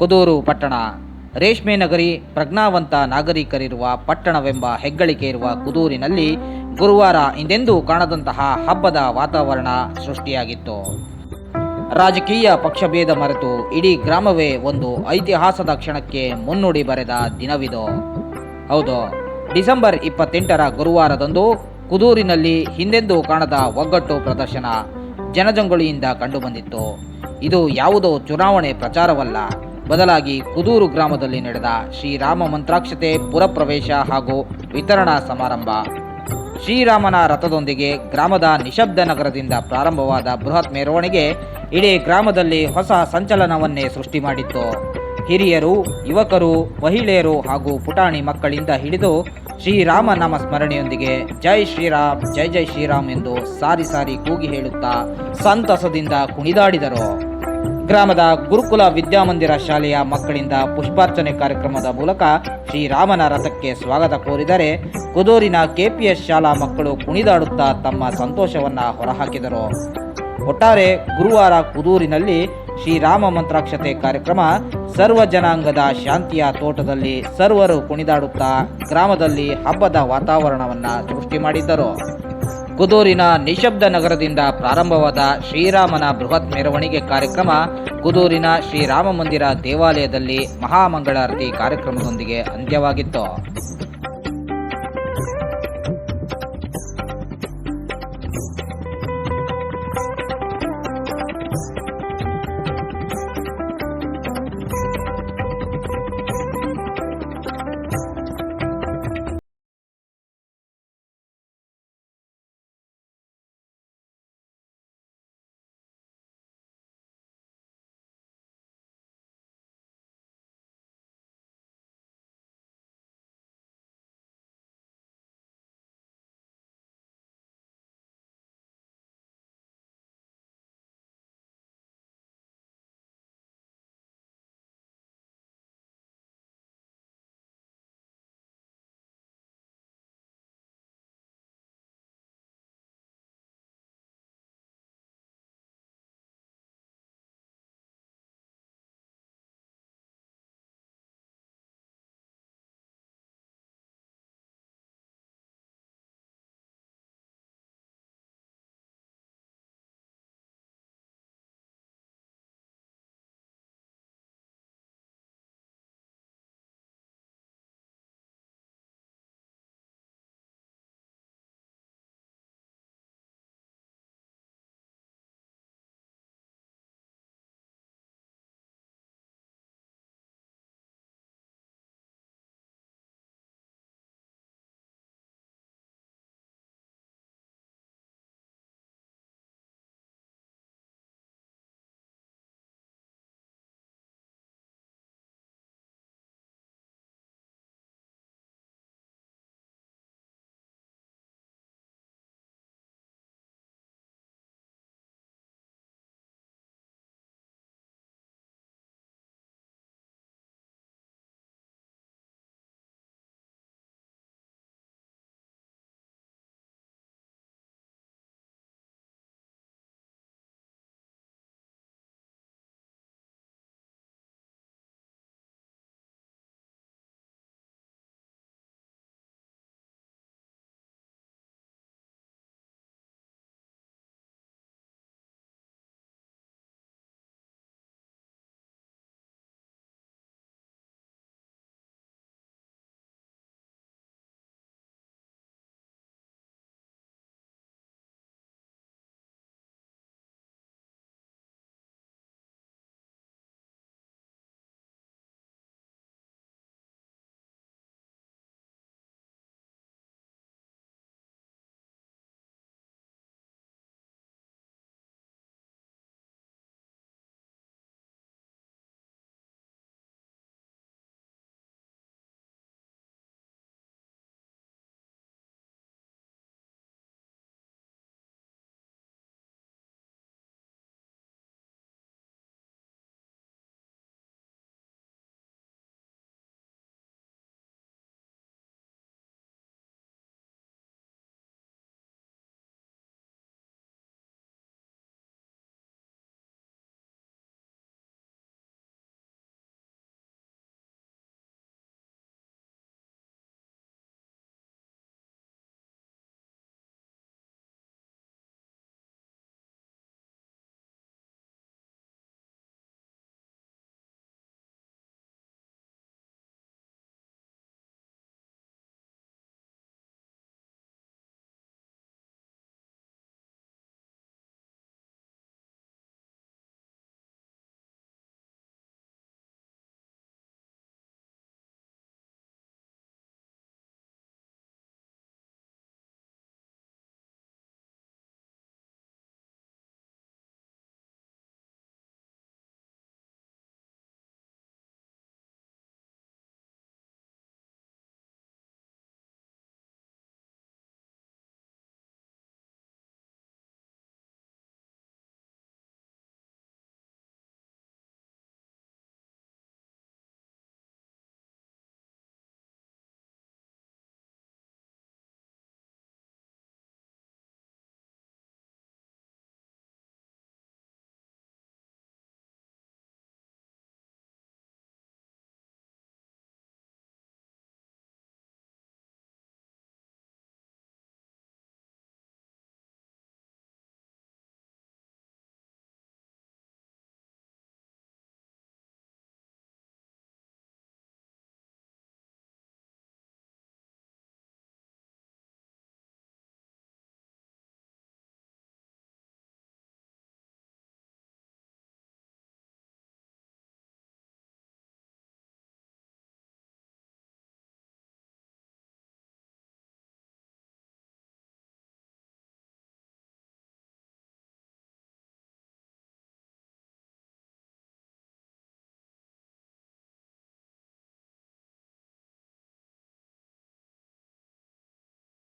ಕುದೂರು ಪಟ್ಟಣ. ರೇಷ್ಮೆ ನಗರಿ ಪ್ರಜ್ಞಾವಂತ ನಾಗರಿಕರಿರುವ ಪಟ್ಟಣವೆಂಬ ಹೆಗ್ಗಳಿಕೆ ಇರುವ ಕುದೂರಿನಲ್ಲಿ ಗುರುವಾರ ಹಿಂದೆಂದೂ ಕಾಣದಂತಹ ಹಬ್ಬದ ವಾತಾವರಣ ಸೃಷ್ಟಿಯಾಗಿತ್ತು. ರಾಜಕೀಯ ಪಕ್ಷಭೇದ ಮರೆತು ಇಡೀ ಗ್ರಾಮವೇ ಒಂದು ಐತಿಹಾಸದ ಕ್ಷಣಕ್ಕೆ ಮುನ್ನುಡಿ ಬರೆದ ದಿನವಿದು. ಹೌದು, ಡಿಸೆಂಬರ್ ಇಪ್ಪತ್ತೆಂಟರ ಗುರುವಾರದಂದು ಕುದೂರಿನಲ್ಲಿ ಹಿಂದೆಂದೂ ಕಾಣದ ಒಗ್ಗಟ್ಟು ಪ್ರದರ್ಶನ ಜನಜಂಗುಳಿಯಿಂದ ಕಂಡುಬಂದಿತ್ತು. ಇದು ಯಾವುದೋ ಚುನಾವಣೆ ಪ್ರಚಾರವಲ್ಲ. ಬದಲಾಗಿ ಕುದೂರು ಗ್ರಾಮದಲ್ಲಿ ನಡೆದ ಶ್ರೀರಾಮ ಮಂತ್ರಾಕ್ಷತೆ ಪುರಪ್ರವೇಶ ಹಾಗೂ ವಿತರಣಾ ಸಮಾರಂಭ. ಶ್ರೀರಾಮನ ರಥದೊಂದಿಗೆ ಗ್ರಾಮದ ನಿಶಬ್ದ ನಗರದಿಂದ ಪ್ರಾರಂಭವಾದ ಬೃಹತ್ ಮೆರವಣಿಗೆ ಇಡೀ ಗ್ರಾಮದಲ್ಲಿ ಹೊಸ ಸಂಚಲನವನ್ನೇ ಸೃಷ್ಟಿ ಮಾಡಿತ್ತು. ಹಿರಿಯರು, ಯುವಕರು, ಮಹಿಳೆಯರು ಹಾಗೂ ಪುಟಾಣಿ ಮಕ್ಕಳಿಂದ ಹಿಡಿದು ಶ್ರೀರಾಮ ನಾಮ ಸ್ಮರಣೆಯೊಂದಿಗೆ ಜೈ ಶ್ರೀರಾಮ್, ಜೈ ಜೈ ಶ್ರೀರಾಮ್ ಎಂದು ಸಾರಿ ಸಾರಿ ಕೂಗಿ ಹೇಳುತ್ತಾ ಸಂತಸದಿಂದ ಕುಣಿದಾಡಿದರು. ಗ್ರಾಮದ ಗುರುಕುಲ ವಿದ್ಯಾಮಂದಿರ ಶಾಲೆಯ ಮಕ್ಕಳಿಂದ ಪುಷ್ಪಾರ್ಚನೆ ಕಾರ್ಯಕ್ರಮದ ಮೂಲಕ ಶ್ರೀರಾಮನ ರಥಕ್ಕೆ ಸ್ವಾಗತ ಕೋರಿದರೆ ಕುದೂರಿನ ಕೆಪಿಎಸ್ ಶಾಲಾ ಮಕ್ಕಳು ಕುಣಿದಾಡುತ್ತಾ ತಮ್ಮ ಸಂತೋಷವನ್ನ ಹೊರಹಾಕಿದರು. ಒಟ್ಟಾರೆ ಗುರುವಾರ ಕುದೂರಿನಲ್ಲಿ ಶ್ರೀರಾಮ ಮಂತ್ರಾಕ್ಷತೆ ಕಾರ್ಯಕ್ರಮ ಸರ್ವ ಜನಾಂಗದ ಶಾಂತಿಯ ತೋಟದಲ್ಲಿ ಸರ್ವರು ಕುಣಿದಾಡುತ್ತಾ ಗ್ರಾಮದಲ್ಲಿ ಹಬ್ಬದ ವಾತಾವರಣವನ್ನು ಸೃಷ್ಟಿ ಮಾಡಿದ್ದರು. ಕುದೂರಿನ ನಿಶಬ್ದ ನಗರದಿಂದ ಪ್ರಾರಂಭವಾದ ಶ್ರೀರಾಮನ ಬೃಹತ್ ಮೆರವಣಿಗೆ ಕಾರ್ಯಕ್ರಮ ಕುದೂರಿನ ಶ್ರೀರಾಮ ಮಂದಿರ ದೇವಾಲಯದಲ್ಲಿ ಮಹಾಮಂಗಳಾರತಿ ಕಾರ್ಯಕ್ರಮದೊಂದಿಗೆ ಅಂತ್ಯವಾಗಿತ್ತು.